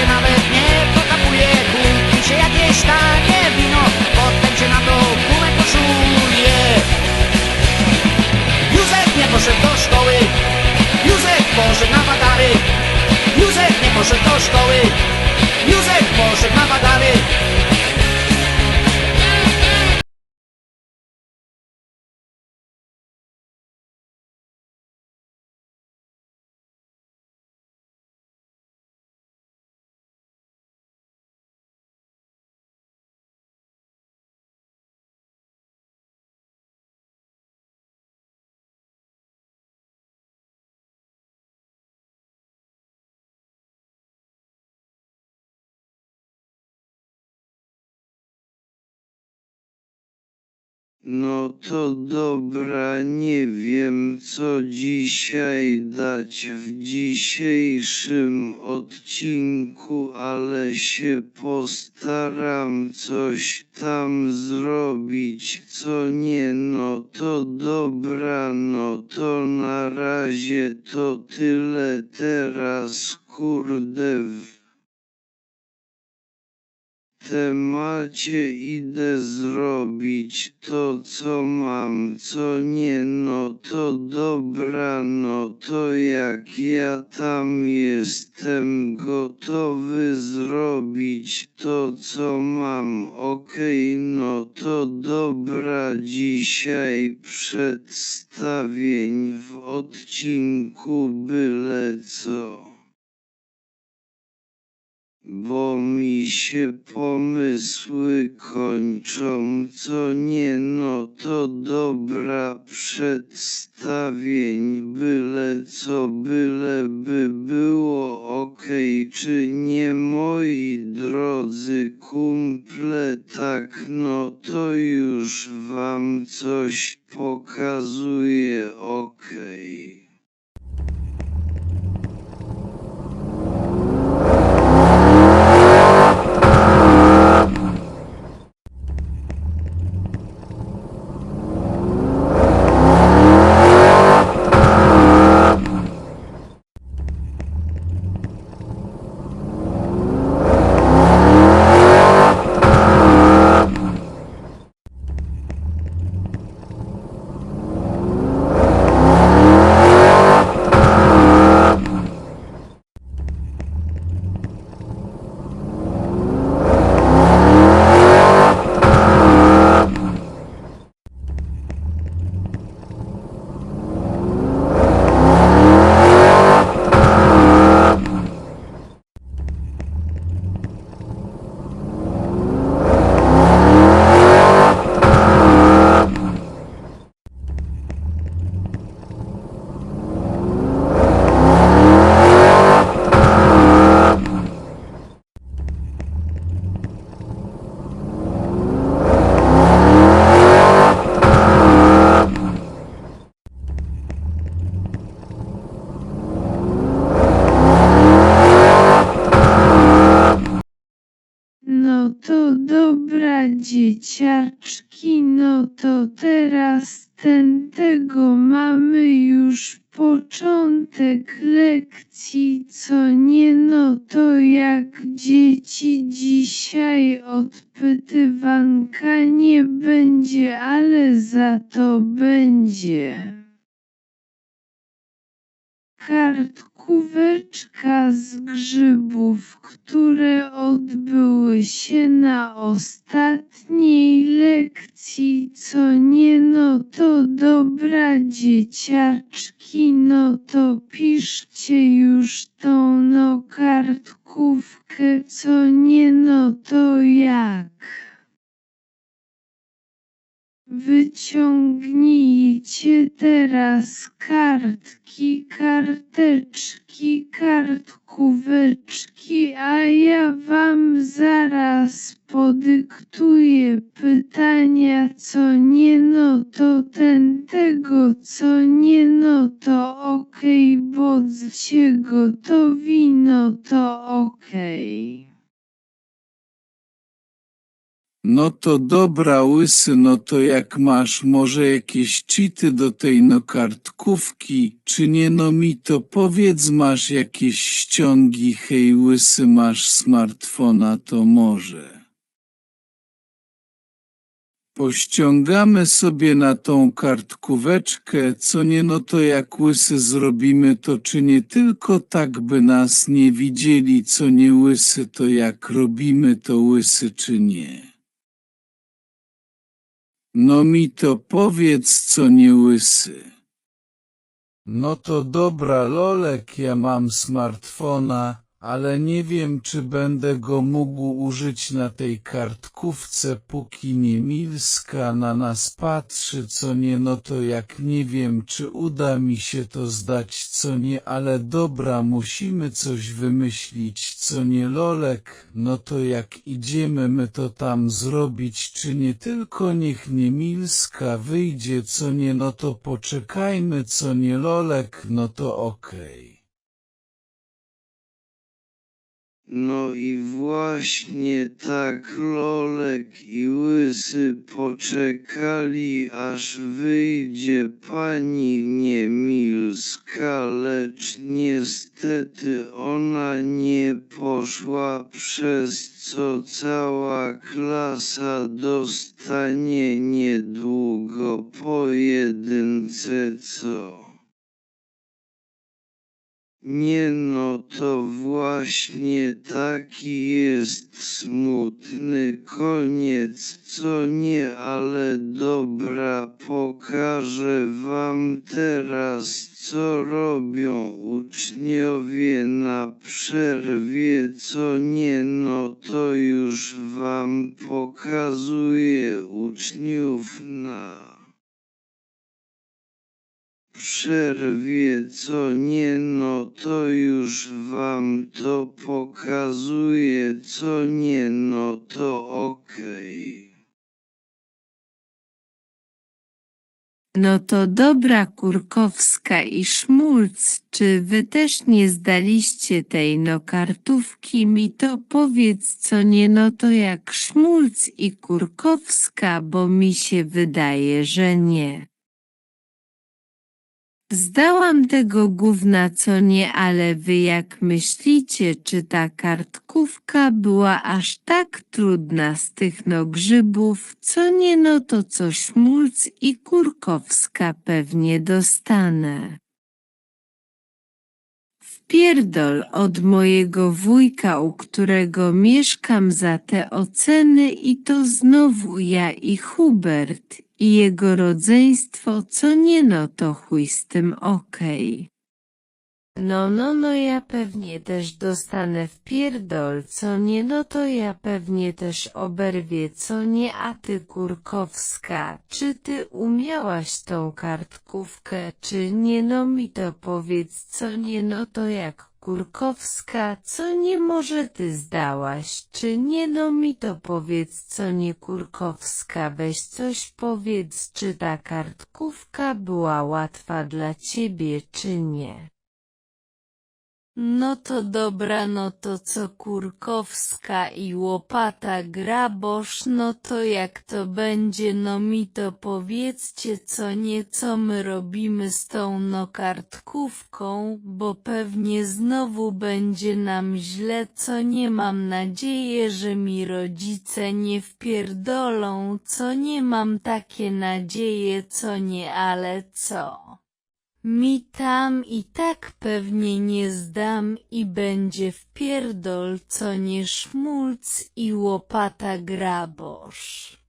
się nawet nie pokapuje Kupi się jakieś tanie wino Potem się na to gumę koszuluje. Józef nie poszedł do szkoły. Józef poszedł na badary Józef nie poszedł do szkoły. No to dobra, nie wiem co dzisiaj dać w dzisiejszym odcinku, ale się postaram coś tam zrobić, co nie, no to dobra, no to na razie to tyle teraz, kurde. W temacie idę zrobić to, co mam, co nie, no to dobra, no to jak ja tam jestem gotowy zrobić to, co mam, okej, no to dobra, dzisiaj przedstawień w odcinku byle co bo mi się pomysły kończą, co nie, no to dobra przedstawień, byle co, byle by było okej, czy nie, moi drodzy kumple, tak, no to już wam coś pokazuję, okej. No to dobra dzieciaczki, no to teraz ten tego mamy już początek lekcji, co nie no to jak dzieci dzisiaj odpytywanka nie będzie, ale za to będzie. Kartkóweczka z grzybów, które odbyły się na ostatniej lekcji, co nie no to dobra dzieciaczki, no to piszcie już tą no kartkówkę, co nie no to jak. Wyciągnijcie teraz kartki, karteczki, kartkóweczki, a ja wam zaraz podyktuję pytania, co nie no to ten tego, co nie no to okej, bądźcie gotowi, no to okej. No to dobra łysy, no to jak masz może jakieś cheaty do tej no kartkówki, czy nie no mi to powiedz masz jakieś ściągi, hej łysy masz smartfona to może. Pościągamy sobie na tą kartkóweczkę, co nie no to jak łysy zrobimy to czy nie tylko tak by nas nie widzieli, co nie łysy to jak robimy to łysy czy nie. No mi to powiedz, co nie łysy. No to dobra, Lolek, ja mam smartfona, ale nie wiem czy będę go mógł użyć na tej kartkówce póki nie Milska na nas patrzy co nie no to jak nie wiem czy uda mi się to zdać co nie ale dobra musimy coś wymyślić co nie Lolek no to jak idziemy my to tam zrobić czy nie tylko niech nie Milska wyjdzie co nie no to poczekajmy co nie Lolek no to okej. No i właśnie tak Lolek i Łysy poczekali, aż wyjdzie pani Niemilska, lecz niestety ona nie poszła, przez co cała klasa dostanie niedługo po jedynce co. Nie no, to właśnie taki jest smutny koniec, co nie, ale dobra, pokażę wam teraz, co robią uczniowie na przerwie, co nie, no to już wam pokazuję uczniów na przerwie, co nie, no to już wam to pokazuję, co nie, no to okej. No to dobra Kurkowska i Szmulc, czy wy też nie zdaliście tej no kartówki mi to powiedz co nie no to jak Szmulc i Kurkowska, bo mi się wydaje, że nie. Zdałam tego gówna co nie, ale wy jak myślicie, czy ta kartkówka była aż tak trudna z tych no grzybów, co nie no to co Szmulc i Kurkowska pewnie dostanę. Wpierdol od mojego wujka, u którego mieszkam za te oceny i to znowu ja i Hubert i jego rodzeństwo, co nie no to chuj z tym okej. No, no, no ja pewnie też dostanę w pierdol, co nie, no to ja pewnie też oberwie, co nie, a ty Kurkowska, czy ty umiałaś tą kartkówkę, czy nie, no mi to powiedz, co nie, no to jak Kurkowska, co nie, może ty zdałaś, czy nie, no mi to powiedz, co nie Kurkowska, weź coś powiedz, czy ta kartkówka była łatwa dla ciebie, czy nie. No to dobra, no to co Kurkowska i łopata grabosz, no to jak to będzie, no mi to powiedzcie co nieco my robimy z tą no kartkówką, bo pewnie znowu będzie nam źle, co nie mam nadzieję, że mi rodzice nie wpierdolą, co nie mam takie nadzieje, co nie, ale co? Mi tam i tak pewnie nie zdam i będzie wpierdol co nie szmulc i łopata grabosz.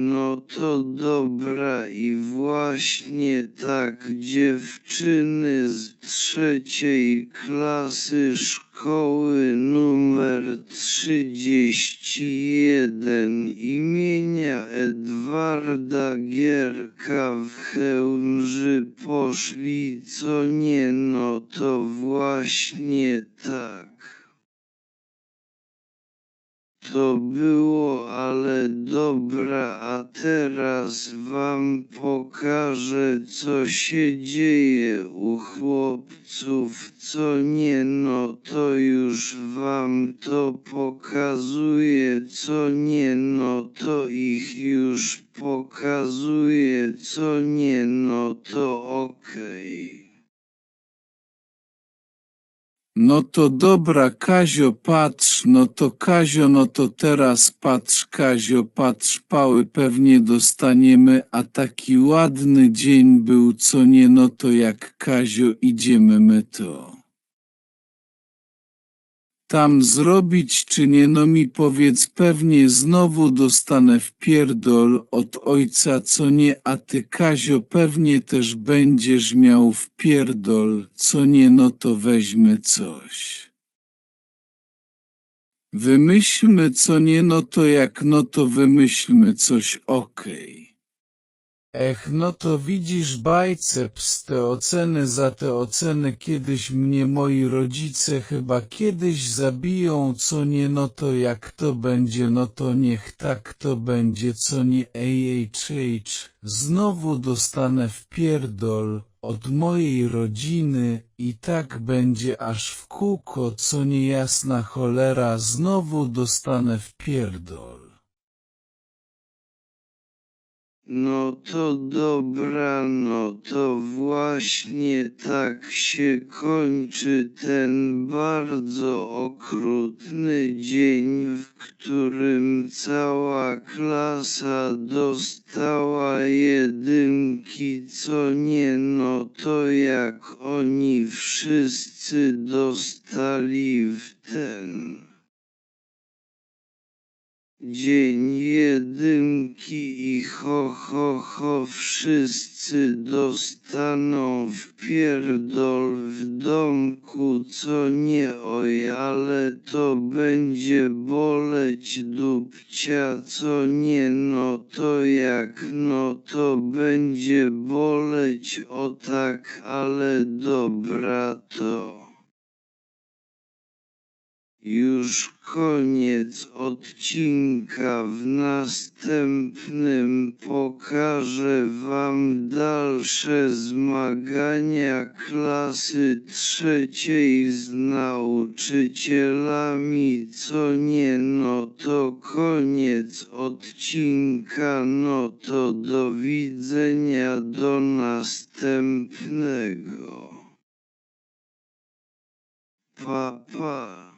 No to dobra i właśnie tak dziewczyny z trzeciej klasy szkoły numer 31 imienia Edwarda Gierka w Chełmży poszli co nie no to właśnie tak. To było ale dobra, a teraz wam pokażę co się dzieje u chłopców, co nie no to już wam to pokazuję, co nie no to ich już pokazuję, co nie no to okej. No to dobra Kazio patrz, no to Kazio, no to teraz patrz Kazio, patrz pały pewnie dostaniemy, a taki ładny dzień był, co nie, no to jak Kazio idziemy my to. Tam zrobić czy nie? No mi powiedz pewnie znowu dostanę w pierdol od ojca co nie? A ty Kazio pewnie też będziesz miał w pierdol co nie? No to weźmy coś. Wymyślmy co nie? No to jak? No to wymyślmy coś okej. Ech, no to widzisz bajceps, te oceny za te oceny kiedyś mnie moi rodzice chyba kiedyś zabiją, co nie, no to jak to będzie, no to niech tak to będzie, co nie, AHH, znowu dostanę w pierdol od mojej rodziny i tak będzie aż w kółko, co niejasna cholera, znowu dostanę w pierdol. No to dobra, no to właśnie tak się kończy ten bardzo okrutny dzień, w którym cała klasa dostała jedynki, co nie, no to jak oni wszyscy dostali w ten. Dzień jedynki i ho ho ho wszyscy dostaną w pierdol w domku, co nie oj, ale to będzie boleć dupcia, co nie no to jak no to będzie boleć o tak, ale dobra to. Już koniec odcinka. W następnym pokażę Wam dalsze zmagania klasy trzeciej z nauczycielami. Co nie, no to koniec odcinka. No to do widzenia do następnego. Pa, pa.